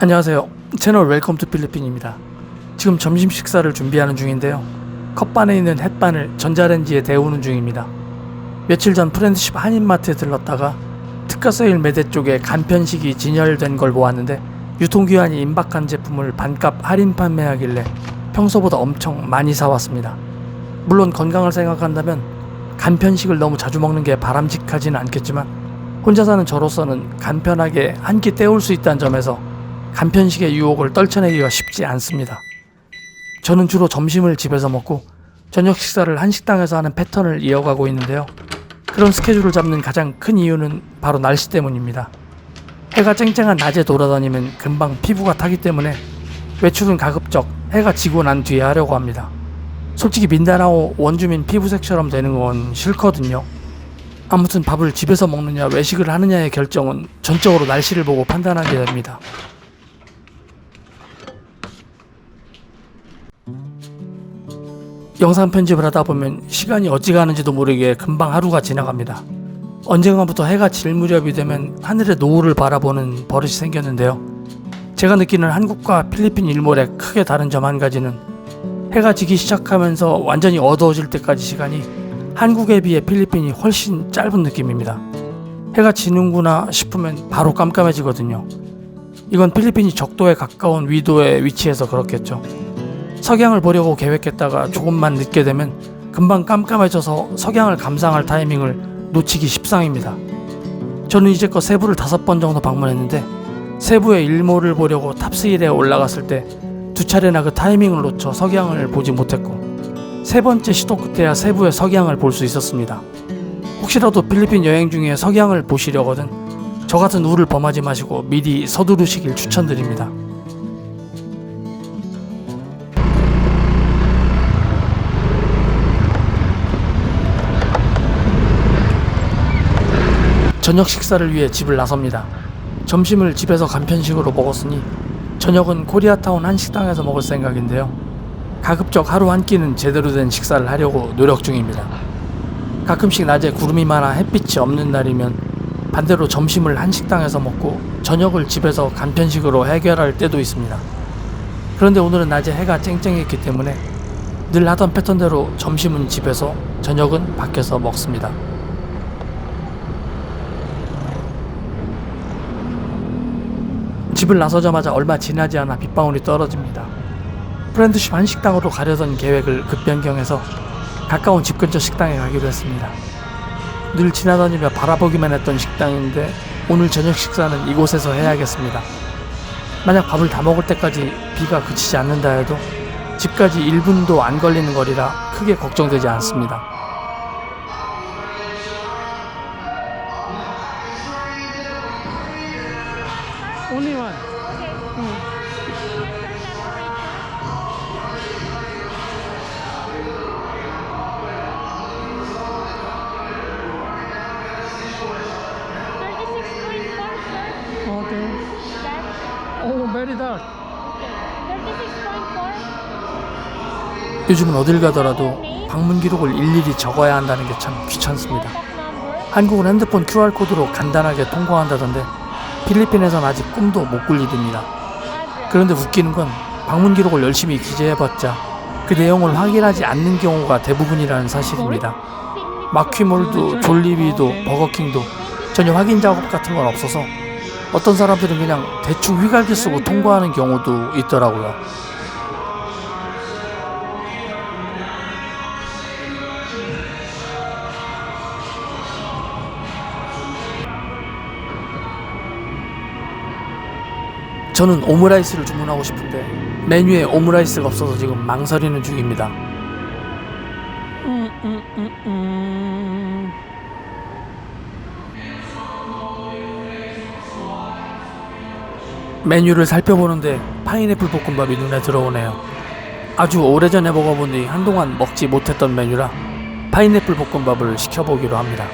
안녕하세요. 채널 웰컴 투 필리핀입니다. 지금 점심 식사를 준비하는 중인데요. 컵반에 있는 햇반을 전자레인지에 데우는 중입니다. 며칠 전 프렌드십 한인마트에 들렀다가 특가 세일 매대 쪽에 간편식이 진열된 걸 보았는데 유통기한이 임박한 제품을 반값 할인 판매하길래 평소보다 엄청 많이 사왔습니다. 물론 건강을 생각한다면 간편식을 너무 자주 먹는 게 바람직하지는 않겠지만 혼자 사는 저로서는 간편하게 한 끼 때울 수 있다는 점에서 간편식의 유혹을 떨쳐내기가 쉽지 않습니다. 저는 주로 점심을 집에서 먹고 저녁 식사를 한식당에서 하는 패턴을 이어가고 있는데요. 그런 스케줄을 잡는 가장 큰 이유는 바로 날씨 때문입니다. 해가 쨍쨍한 낮에 돌아다니면 금방 피부가 타기 때문에 외출은 가급적 해가 지고 난 뒤에 하려고 합니다. 솔직히 민다나오 원주민 피부색처럼 되는 건 싫거든요. 아무튼 밥을 집에서 먹느냐 외식을 하느냐의 결정은 전적으로 날씨를 보고 판단하게 됩니다. 영상 편집을 하다 보면 시간이 어찌 가는지도 모르게 금방 하루가 지나갑니다. 언젠가부터 해가 질 무렵이 되면 하늘의 노을을 바라보는 버릇이 생겼는데요. 제가 느끼는 한국과 필리핀 일몰의 크게 다른 점 한 가지는 해가 지기 시작하면서 완전히 어두워질 때까지 시간이 한국에 비해 필리핀이 훨씬 짧은 느낌입니다. 해가 지는구나 싶으면 바로 깜깜해지거든요. 이건 필리핀이 적도에 가까운 위도에 위치해서 그렇겠죠. 석양을 보려고 계획했다가 조금만 늦게 되면 금방 깜깜해져서 석양을 감상할 타이밍을 놓치기 십상입니다. 저는 이제껏 세부를 다섯 번 정도 방문했는데 세부의 일몰을 보려고 탑스힐에 올라갔을 때 두 차례나 그 타이밍을 놓쳐 석양을 보지 못했고 세 번째 시도 끝에야 세부의 석양을 볼 수 있었습니다. 혹시라도 필리핀 여행 중에 석양을 보시려거든 저 같은 우를 범하지 마시고 미리 서두르시길 추천드립니다. 저녁 식사를 위해 집을 나섭니다. 점심을 집에서 간편식으로 먹었으니 저녁은 코리아타운 한 식당에서 먹을 생각인데요. 가급적 하루 한 끼는 제대로 된 식사를 하려고 노력 중입니다. 가끔씩 낮에 구름이 많아 햇빛이 없는 날이면 반대로 점심을 한식당에서 먹고 저녁을 집에서 간편식으로 해결할 때도 있습니다. 그런데 오늘은 낮에 해가 쨍쨍했기 때문에 늘 하던 패턴대로 점심은 집에서 저녁은 밖에서 먹습니다. 집을 나서자마자 얼마 지나지 않아 빗방울이 떨어집니다. 프렌드십 한식당으로 가려던 계획을 급변경해서 가까운 집 근처 식당에 가기로 했습니다. 늘 지나다니며 바라보기만 했던 식당인데 오늘 저녁 식사는 이곳에서 해야겠습니다. 만약 밥을 다 먹을 때까지 비가 그치지 않는다 해도 집까지 1분도 안 걸리는 거리라 크게 걱정되지 않습니다. Only one. Four, sir. Okay. Oh, very dark. 요즘은 어딜 가더라도 방문 기록을 일일이 적어야 한다는 게 참 귀찮습니다. 한국은 핸드폰 QR코드로 간단하게 통과한다던데 필리핀에선 아직 꿈도 못 꿀 일입니다. Address. 그런데 웃기는 건 방문 기록을 열심히 기재해봤자 그 내용을 확인하지 않는 경우가 대부분이라는 사실입니다. 마퀴몰도 졸리비도 버거킹도 전혀 확인 작업 같은 건 없어서 어떤 사람들은 그냥 대충 휘갈기 쓰고 통과하는 경우도 있더라고요. 저는 오므라이스를 주문하고 싶은데 메뉴에 오므라이스가 없어서 지금 망설이는 중입니다. 메뉴를 살펴보는데 파인애플 볶음밥이 눈에 들어오네요. 아주 오래전에 먹어본 뒤 한동안 먹지 못했던 메뉴라 파인애플 볶음밥을 시켜보기로 합니다.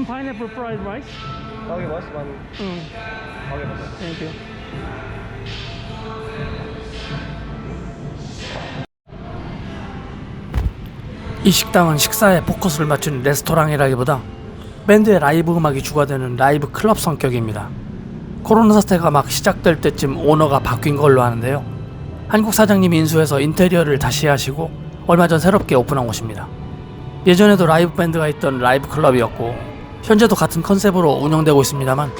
One pineapple fried rice. Okay, boss. One. 응, Okay, boss. thank you. 이 식당은 식사에 포커스를 맞춘 레스토랑이라기보다 밴드의 라이브 음악이 주가 되는 라이브 클럽 성격입니다. 코로나 사태가 막 시작될 때쯤 오너가 바뀐 걸로 아는데요. 한국 사장님이 인수해서 인테리어를 다시 하시고 얼마 전 새롭게 오픈한 곳입니다. 예전에도 라이브 밴드가 있던 라이브 클럽이었고 현재도 같은 컨셉으로 운영되고 있습니다만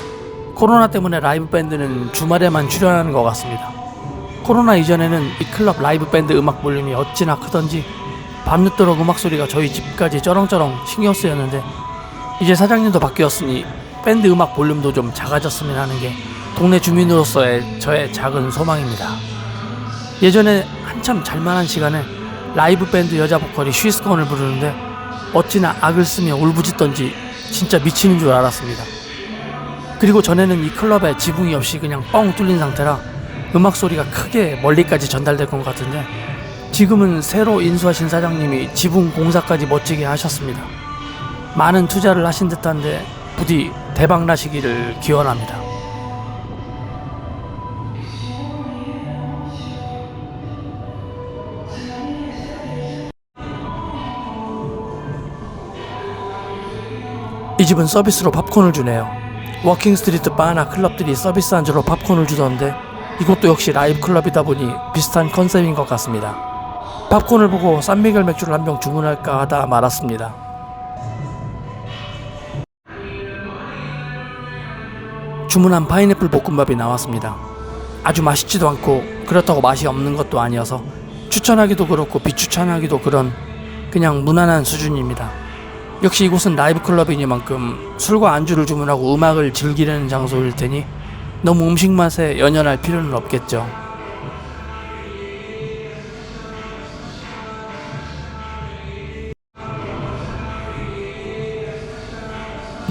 코로나 때문에 라이브 밴드는 주말에만 출연하는 것 같습니다. 코로나 이전에는 이 클럽 라이브 밴드 음악 볼륨이 어찌나 크던지 밤늦도록 음악 소리가 저희 집까지 쩌렁쩌렁 신경 쓰였는데 이제 사장님도 바뀌었으니 밴드 음악 볼륨도 좀 작아졌으면 하는 게 동네 주민으로서의 저의 작은 소망입니다. 예전에 한참 잘만한 시간에 라이브 밴드 여자 보컬이 쉬스건을 부르는데 어찌나 악을 쓰며 울부짖던지 진짜 미치는 줄 알았습니다. 그리고 전에는 이 클럽에 지붕이 없이 그냥 뻥 뚫린 상태라 음악 소리가 크게 멀리까지 전달될 것 같은데 지금은 새로 인수하신 사장님이 지붕 공사까지 멋지게 하셨습니다. 많은 투자를 하신 듯한데 부디 대박 나시기를 기원합니다. 이 집은 서비스로 팝콘을 주네요. 워킹 스트리트 바나 클럽들이 서비스 안주로 팝콘을 주던데 이것도 역시 라이브 클럽이다 보니 비슷한 컨셉인 것 같습니다. 팝콘을 보고 쌈미겔 맥주를 한 병 주문할까 하다 말았습니다. 주문한 파인애플 볶음밥이 나왔습니다. 아주 맛있지도 않고 그렇다고 맛이 없는 것도 아니어서 추천하기도 그렇고 비추천하기도 그런 그냥 무난한 수준입니다. 역시 이곳은 라이브 클럽이니만큼 술과 안주를 주문하고 음악을 즐기려는 장소일 테니 너무 음식 맛에 연연할 필요는 없겠죠.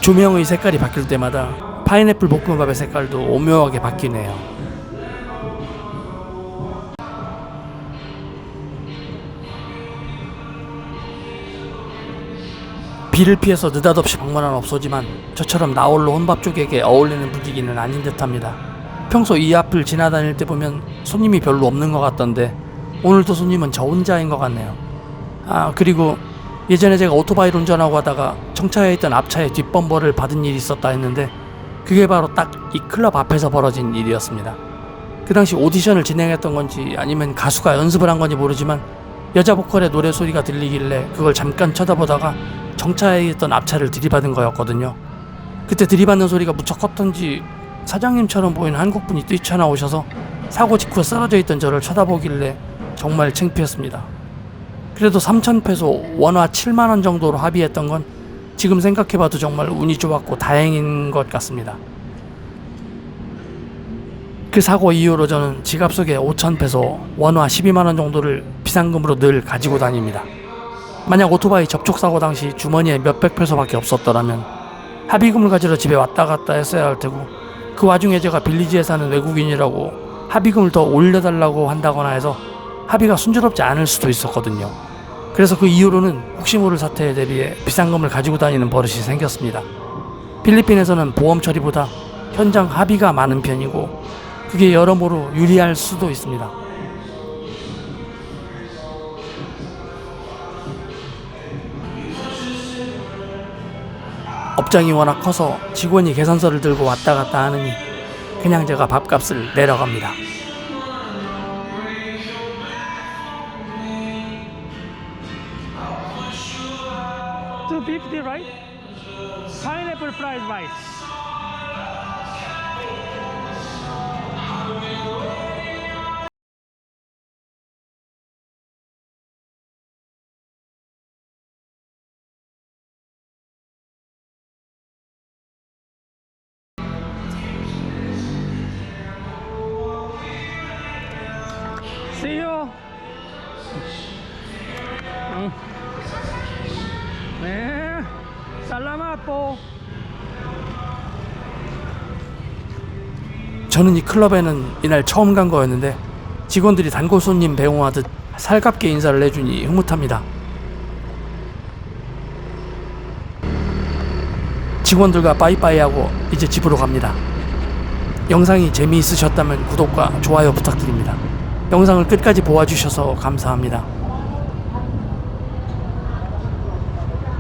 조명의 색깔이 바뀔 때마다 파인애플 볶음밥의 색깔도 오묘하게 바뀌네요. 비를 피해서 느닷없이 방문한 업소지만 저처럼 나홀로 혼밥 쪽에게 어울리는 분위기는 아닌 듯합니다. 평소 이 앞을 지나다닐 때 보면 손님이 별로 없는 것 같던데 오늘도 손님은 저 혼자인 것 같네요. 아 그리고 예전에 제가 오토바이를 운전하고 하다가 정차해 있던 앞차의 뒷범버를 받은 일이 있었다 했는데 그게 바로 딱 이 클럽 앞에서 벌어진 일이었습니다. 그 당시 오디션을 진행했던 건지 아니면 가수가 연습을 한 건지 모르지만 여자 보컬의 노래 소리가 들리길래 그걸 잠깐 쳐다보다가 정차해 있던 앞차를 들이받은 거였거든요. 그때 들이받는 소리가 무척 컸던지 사장님처럼 보이는 한국분이 뛰쳐나오셔서 사고 직후에 쓰러져 있던 저를 쳐다보길래 정말 창피했습니다. 그래도 3,000페소 원화 7만원 정도로 합의했던 건 지금 생각해봐도 정말 운이 좋았고 다행인 것 같습니다. 그 사고 이후로 저는 지갑 속에 5,000페소 원화 12만 원 정도를 비상금으로 늘 가지고 다닙니다. 만약 오토바이 접촉 사고 당시 주머니에 몇백 페소밖에 없었더라면 합의금을 가지러 집에 왔다 갔다 했어야 할 테고 그 와중에 제가 빌리지에 사는 외국인이라고 합의금을 더 올려달라고 한다거나 해서 합의가 순조롭지 않을 수도 있었거든요. 그래서 그 이후로는 혹시 모를 사태에 대비해 비상금을 가지고 다니는 버릇이 생겼습니다. 필리핀에서는 보험 처리보다 현장 합의가 많은 편이고 그게 여러모로 유리할 수도 있습니다. 업장이 워낙 커서 직원이 계산서를 들고 왔다 갔다 하느니 그냥 제가 밥값을 내려갑니다. Two right? Pineapple fried rice. See you. 응. 네. po. 저는 이 클럽에는 이날 처음 간 거였는데 직원들이 단골 손님 배웅하듯 살갑게 인사를 해주니 흐뭇합니다. 직원들과 빠이빠이하고 이제 집으로 갑니다. 영상이 재미있으셨다면 구독과 좋아요 부탁드립니다. 영상을 끝까지 보아주셔서 감사합니다.